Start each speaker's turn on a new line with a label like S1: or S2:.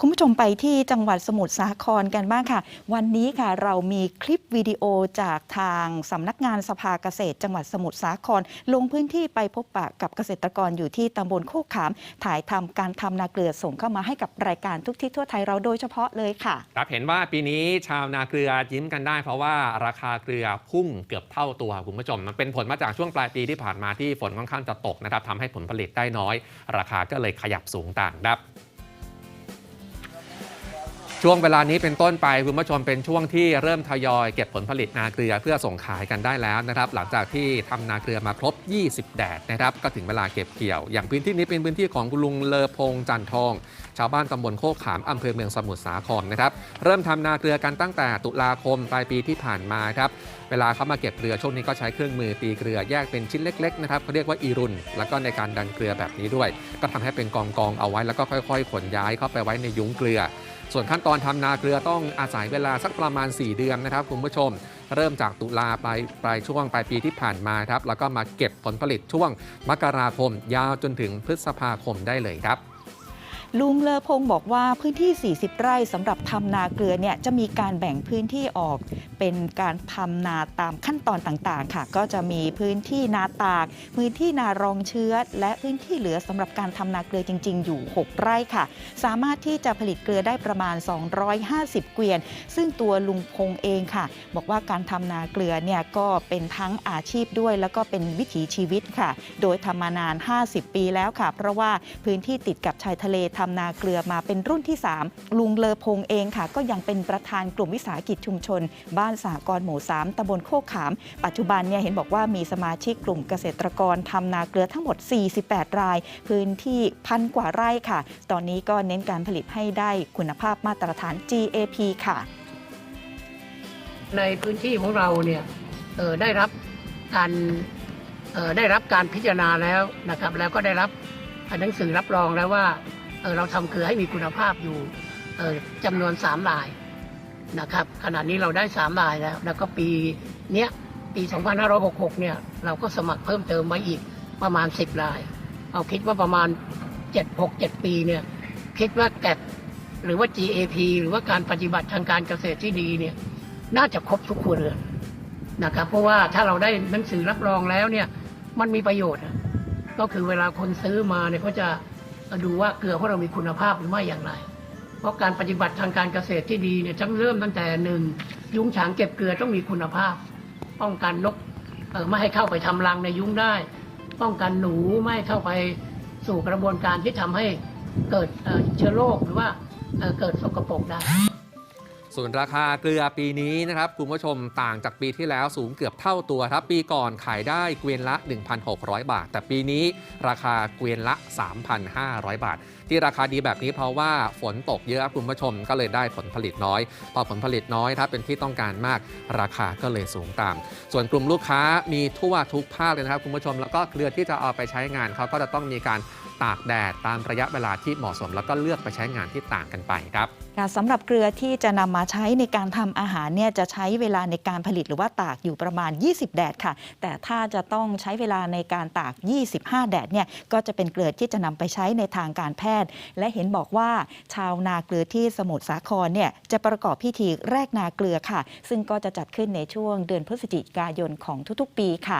S1: คุณผู้ชมไปที่จังหวัดสมุทรสาครกันบ้างค่ะ วันนี้ค่ะเรามีคลิปวิดีโอจากทางสำนักงานสภาเกษตร จังหวัดสมุทรสาคร ลงพื้นที่ไปพบปะกับเกษตรกรอยู่ที่ตำบลโคกขาม ถ่ายทำการทำนาเกลือส่งเข้ามาให้กับรายการทุกที่ทั่วไทยเราโดยเฉพาะเลยค่ะ
S2: ครับเห็นว่าปีนี้ชาวนาเกลือยิ้มกันได้ เพราะว่าราคาเกลือพุ่งเกือบเท่าตัวคุณผู้ชม มันเป็นผลมาจากช่วงปลายปีที่ผ่านมาที่ฝนค่อนข้างจะตกนะครับทำให้ผลผลิตได้น้อย ราคาก็เลยขยับสูงต่างครับ ช่วงเวลานี้เป็นต้นไปคุณผู้ชมเป็นช่วงที่เริ่มทยอยเก็บผลผลิตนาเกลือเพื่อส่งขายกันได้แล้วนะครับหลังจากที่ทำนาเกลือมาครบ 20 แดดนะครับก็ถึงเวลาเก็บเกี่ยว อย่างพื้นที่นี้เป็นพื้นที่ของคุณลุงเลอพงจันทอง ชาวบ้านตำบลโคกขามอำเภอเมืองสมุทรสาครนะครับเริ่มทำนาเกลือกันตั้งแต่ตุลาคมปลายปีที่ผ่านมาครับเวลาเขามาเก็บเกลือช่วงนี้ก็ใช้เครื่องมือตีเกลือแยกเป็นชิ้นเล็กๆนะครับเขาเรียกว่าอีรุนแล้วก็ในการดันเกลือแบบนี้ด้วย ก็ทำให้เป็นกองกองๆเอาไว้แล้วก็ค่อย ๆ ขนย้ายเข้าไปไว้ในยุ้งเกลือ ส่วนขั้นตอนทำนาเกลือต้องอาศัยเวลาสักประมาณ 4 เดือนนะครับคุณผู้ชม เริ่มจากตุลาไปปลายช่วงปลายปีที่ผ่านมาครับแล้วก็มาเก็บผลผลิตช่วงมกราคม ยาวจนถึงพฤษภาคมได้เลยครับ
S1: ลุงเลอพงบอกว่าพื้นที่ 40 ไร่สำหรับทำนาเกลือเนี่ยจะมีการแบ่งพื้นที่ออก เป็นการทำนาตามขั้นตอนต่างๆ ค่ะ ก็จะมีพื้นที่นาตาก พื้นที่นารองเชื้อ และพื้นที่เหลือสำหรับการทำนาเกลือจริง ๆ อยู่ 6 ไร่ค่ะ สามารถที่จะผลิตเกลือได้ประมาณ 250 เกวียน ซึ่งตัวลุงพงเองค่ะ บอกว่าการทำนาเกลือเนี่ยก็เป็นทั้งอาชีพด้วย แล้วก็เป็นวิถีชีวิตค่ะ โดยทำมานาน 50 ปีแล้วค่ะ เพราะว่าพื้นที่ติดกับชายทะเลทำนาเกลือมาเป็นรุ่นที่ 3 ลุงเลอพงเองค่ะ ก็ยังเป็นประธานกลุ่มวิสาหกิจชุมชน บ้านสหกรหมู่3ตำบลโคกขาม ปัจจุบันเนี่ยเห็นบอกว่ามีสมาชิกกลุ่มเกษตรกรทำนาเกลือทั้งหมด 48 ราย พื้นที่พันกว่าไร่ค่ะ ตอนนี้ก็เน้นการผลิตให้ได้คุณภาพมาตรฐาน GAP ค่ะ
S3: ในพื้นที่ของเราเนี่ยได้รับการได้รับการพิจารณาแล้วนะครับ แล้วก็ได้รับหนังสือรับรองแล้วว่า เราทำเกลือให้มีคุณภาพอยู่เอ่อจำนวน3รายนะครับขณะนี้เราได้3รายแล้ว แล้วก็ปีเนี้ยปี 2566 เนี่ยเราก็สมัครเพิ่มเติมมาอีกประมาณ 10ราย เอาคิดว่าประมาณ 7 6 7 ปีเนี่ยคิดว่าแกดหรือว่า GAP หรือว่าการปฏิบัติทางการเกษตรที่ดีเนี่ยน่าจะครบทุกครัวเรือนนะครับ เพราะว่าถ้าเราได้หนังสือรับรองแล้วเนี่ยมันมีประโยชน์ ก็คือเวลาคนซื้อมาเนี่ยเขาจะ ดูว่าเกลือของเรามีคุณภาพหรือไม่อย่างไร เพราะการปฏิบัติทางการเกษตรที่ดีเนี่ยต้องเริ่มตั้งแต่หนึ่งยุ้งฉางเก็บเกลือต้องมีคุณภาพ ป้องกันนกเอ่อไม่ให้เข้าไปทำรังในยุ้งได้ ป้องกันหนูไม่เข้าไปสู่กระบวนการที่ทำให้เกิดเชื้อโรคหรือว่าเอ่อเกิดสกปรกได้
S2: ส่วนราคาเกลือปีนี้นะครับคุณผู้ชมต่างจากปีที่แล้วสูงเกือบเท่าตัวครับ ปีก่อนขายได้เกวียนละ 1,600 บาท แต่ปีนี้ราคาเกวียนละ 3,500 บาท ที่ราคาดีแบบนี้เพราะว่าฝนตกเยอะคุณผู้ชมก็เลยได้ผลผลิตน้อย พอผลผลิตน้อยถ้าเป็นที่ต้องการมากราคาก็เลยสูงตาม ส่วนกลุ่มลูกค้ามีทั่วทุกภาคเลยนะครับคุณผู้ชมแล้วก็เกลือที่จะเอาไปใช้งานเขาก็จะต้องมีการตากแดดตามระยะเวลาที่เหมาะสม แล้วก็เลือกไปใช้งานที่ต่างกันไปครับ
S1: สำหรับเกลือที่จะนำมาใช้ในการทำอาหารเนี่ยจะใช้เวลาในการผลิตหรือว่าตากอยู่ประมาณ 20 แดดค่ะ แต่ถ้าจะต้องใช้เวลาในการตาก 25 แดดเนี่ยก็จะเป็นเกลือที่จะนำไปใช้ในทางการแพทย์ และเห็นบอกว่าชาวนาเกลือที่สมุทรสาครเนี่ยจะประกอบพิธีแรกนาเกลือค่ะ ซึ่งก็จะจัดขึ้นในช่วงเดือนพฤศจิกายนของทุกๆ ปีค่ะ